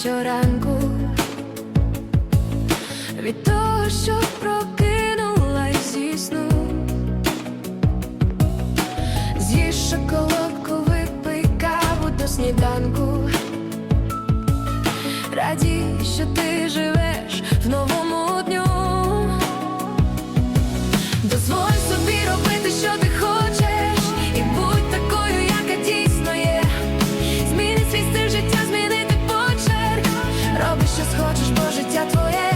щоранку від того, що прокинулась зі сну. З'їж шоколадку, випий каву до сніданку. Радій, що ти хочеш, бо життя твоє.